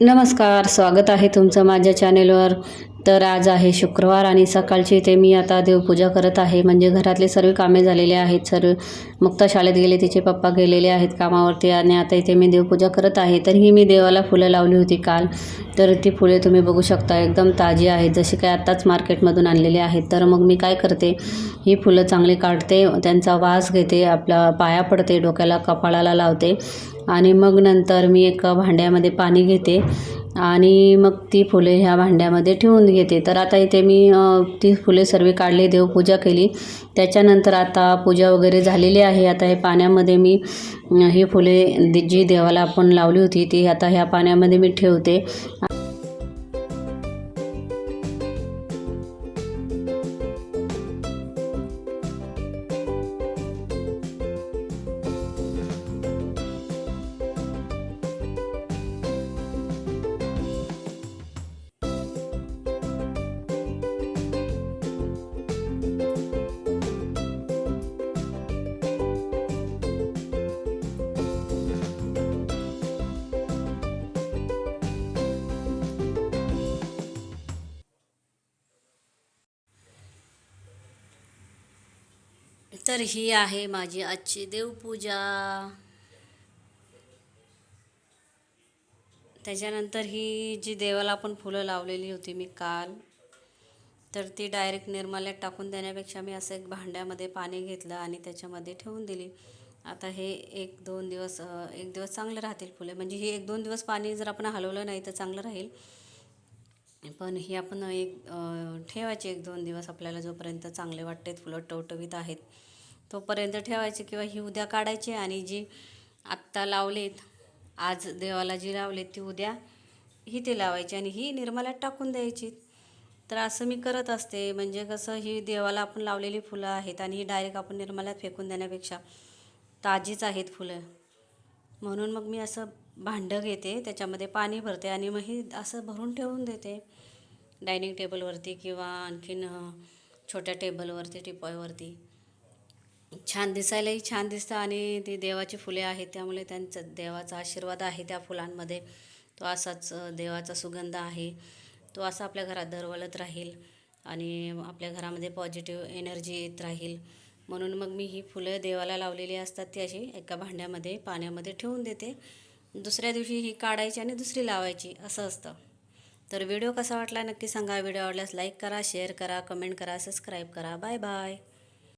नमस्कार स्वागत आहे तुमचं माझ्या चॅनेलवर तर आज आहे शुक्रवार आणि सकाळची ते मी आता देवपूजा करत आहे. म्हणजे घरातले सर्व कामे झालेले आहेत. सर्व मुक्ता शाळेत गेले तिचे पप्पा गेलेले आहेत कामावरती आणि आता इथे मी देवपूजा करत आहे. तर ही मी देवाला फुलं लावली होती काल. तर ती फुले तुम्ही बघू शकता एकदम ताजी आहेत. जशी काय आत्ताच मार्केटमधून आणलेली आहेत. तर मग मी काय करते ही फुलं चांगली काढते त्यांचा वास घेते आपला पाया पडते डोक्याला कपाळाला लावते आणि मग नंतर मी एका भांड्यामध्ये पाणी घेते. आणि मग ती फुले ह्या भांड्यामध्ये ठेवून घेते. तर आता इथे मी ती फुले सर्व काढली देवपूजा केली. त्याच्यानंतर आता पूजा वगैरे झालेली आहे. आता हे पाण्यामध्ये मी ही फुले जी देवाला आपण लावली होती ती आता ह्या पाण्यामध्ये मी ठेवते. तर ही आहे माझी आजची देवपूजा. त्याच्यानंतर ही जी देवाला आपण फुलं लावलेली होती मी काल तर ती डायरेक्ट निर्माल्यात टाकून देण्यापेक्षा मी असं एक भांड्यामध्ये पाणी घेतलं आणि त्याच्यामध्ये ठेवून दिली. आता हे एक दोन दिवस एक दिवस चांगले राहतील फुले. म्हणजे ही एक दोन दिवस पाणी जर आपण हलवलं नाही तर चांगलं राहील. पण ही आपण एक ठेवायची एक दोन दिवस आपल्याला जोपर्यंत चांगले वाटतात फुलं टवटवीत आहेत. तोपर्यंत ठेवायची किंवा ही उद्या काढायची आणि जी आत्ता लावलेत आज देवाला जी लावलेत ती उद्या ही ते लावायची आणि ही निर्मल्यात टाकून द्यायची. तर असं मी करत असते. म्हणजे कसं ही देवाला आपण लावलेली फुलं आहेत आणि ही डायरेक्ट आपण निर्मल्यात फेकून देण्यापेक्षा ताजीच आहेत फुलं. म्हणून मग मी असं भांडं घेते त्याच्यामध्ये पाणी भरते आणि मग ही असं भरून ठेवून देते. डायनिंग टेबलवरती किंवा आणखीन छोट्या टेबलवरती टिपॉयवरती. छान दिसायलाही छान दिसतं आणि ती देवाची फुले आहेत त्यामुळे त्यांचं देवाचा आशीर्वाद आहे त्या फुलांमध्ये. तो असाच देवाचा सुगंध आहे. तो असा आपल्या घरात दरवळत राहील आणि आपल्या घरामध्ये पॉझिटिव्ह एनर्जी येत राहील. म्हणून मग मी ही फुलं देवाला लावलेली असतात ती अशी एका भांड्यामध्ये पाण्यामध्ये ठेवून देते. दुसऱ्या दिवशी ही काढायची आणि दुसरी लावायची असं असतं. तर व्हिडिओ कसा वाटला नक्की सांगा. व्हिडिओ आवडल्यास लाईक करा शेअर करा कमेंट करा सबस्क्राईब करा. Bye bye.